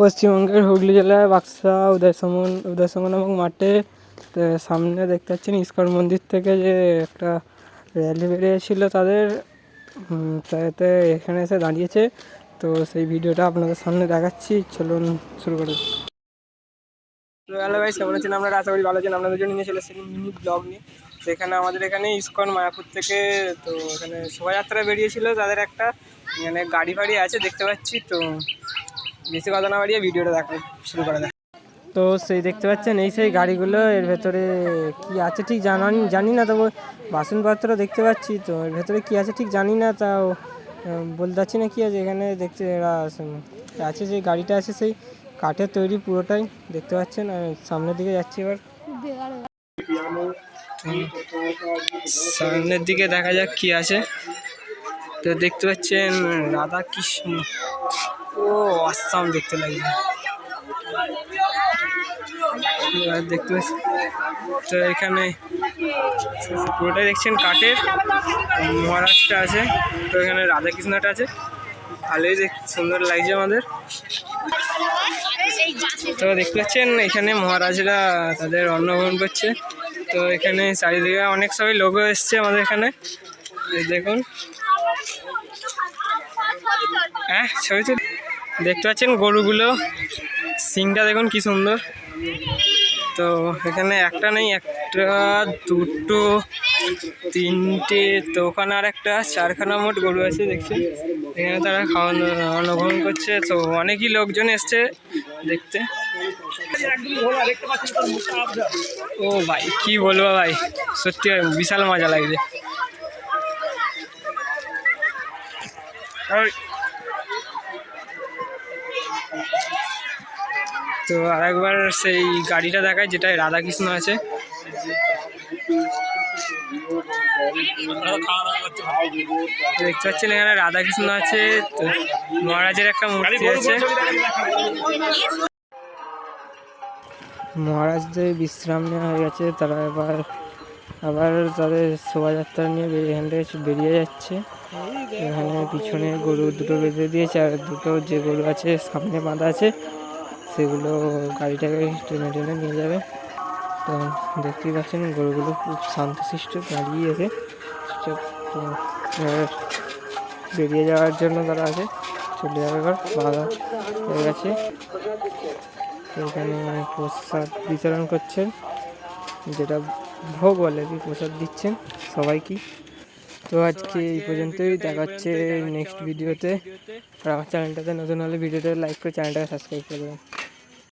পশ্চিমবঙ্গের হুগলি জেলার বাক্সা, উদয়সমন উদয়সমন নামক মাঠে সামনে দেখতে পাচ্ছেন ইস্কন মন্দির থেকে যে একটা র্যালি বেরিয়েছিল তাদের। তাতে এখানে এসে দাঁড়িয়েছে। তো সেই ভিডিওটা আপনাদের সামনে দেখাচ্ছি। চলুন শুরু করে হ্যালো ভাই কেমন আছেন আমরা আশা করি ভালো আছেন। আপনাদের জন্য নিয়ে চলে এসেছি মিনি ব্লগ নিয়ে। তো এখানে আমাদের এখানে ইস্কন, মায়াপুর থেকে, তো এখানে শোভাযাত্রা বেরিয়েছিল তাদের একটা। মানে গাড়ি ফাড়ি আছে, দেখতে পাচ্ছি। তো বেশি কথা না বাড়িয়ে ভিডিওটা দেখা শুরু করা যাক তো সেই দেখতে পাচ্ছেন এই সেই গাড়িগুলো এর ভেতরে কি আছে ঠিক জানান জানি না তবে বাসনপত্র দেখতে পাচ্ছি তো এর ভেতরে কি আছে ঠিক জানি না তাও বলতে পারছি না কি আছে এখানে দেখতে এরা আছে- আছে যে গাড়িটা আছে সেই কাঠের তৈরি পুরোটাই দেখতে পাচ্ছেন আর সামনের দিকে যাচ্ছি এবার। সামনের দিকে দেখা যাক কি আছে। তো দেখতে পাচ্ছেন রাধা কৃষ্ণ ও, আসাম দেখতে লাগবে দেখতে পাচ্ছি তো এখানে পুরোটাই দেখছেন কাঠের, মহারাষ্ট্র আছে, তো এখানে রাধাকৃষ্ণটা আছে। ভালোই দেখ, সুন্দর লাগছে আমাদের। তো দেখতে পাচ্ছেন, এখানে মহারাজরা তাদের অন্নগ্রহণ করছে। তো এখানে চারিদিকে অনেক সবাই লোক এসছে আমাদের এখানে। দেখুন হ্যাঁ ছবি তো দেখতে পাচ্ছেন গরুগুলো? সিংটা দেখুন কি সুন্দর। তো এখানে একটা নেই, একটা, দুটো, তিনটে, তো ওখানে আর একটা, চারখানা মোট গরু আছে দেখছি এখানে তারা খাওয়ানো অন্নগ্রহণ করছে, তো অনেকই লোকজন এসছে দেখতে। ও ভাই, কি বলব ভাই? সত্যি বিশাল মজা লাগছে। আর তো আরেকবার সেই গাড়িটা দেখায় যেটায় রাধাকৃষ্ণ আছে। দেখতে পাচ্ছেন এখানে রাধাকৃষ্ণ আছে তো মহারাজের একটা মূর্তি আছে। মহারাজদের বিশ্রাম নেওয়া হয়ে গেছে তারা এবার আবার তাদের শোভাযাত্রা নিয়ে এখান থেকে বেরিয়ে যাচ্ছে। এখানে পিছনে গরু দুটো বেঁধে দিয়েছে আর দুটো যে গরু আছে, সামনে বাঁধা আছে, সেগুলো গাড়িটাকে টেনে টেনে নিয়ে যাবে। তো দেখতেই পাচ্ছেন গরুগুলো খুব শান্তশিষ্ট দাঁড়িয়ে আছে। বেরিয়ে যাওয়ার জন্য তারা আছে। চলে যাবে এবার, বাধা হয়ে গেছে। এখানে প্রসাদ বিতরণ করছেন, যেটা ভোগ কি প্রসাদ দিচ্ছেন সবাইকে। তো আজকে এই পর্যন্তই, দেখা হচ্ছে নেক্সট ভিডিওতে আর আমার চ্যানেলটাতে নতুন হলে ভিডিওটা লাইক করে চ্যানেলটাকে সাবস্ক্রাইব করে দেবেন।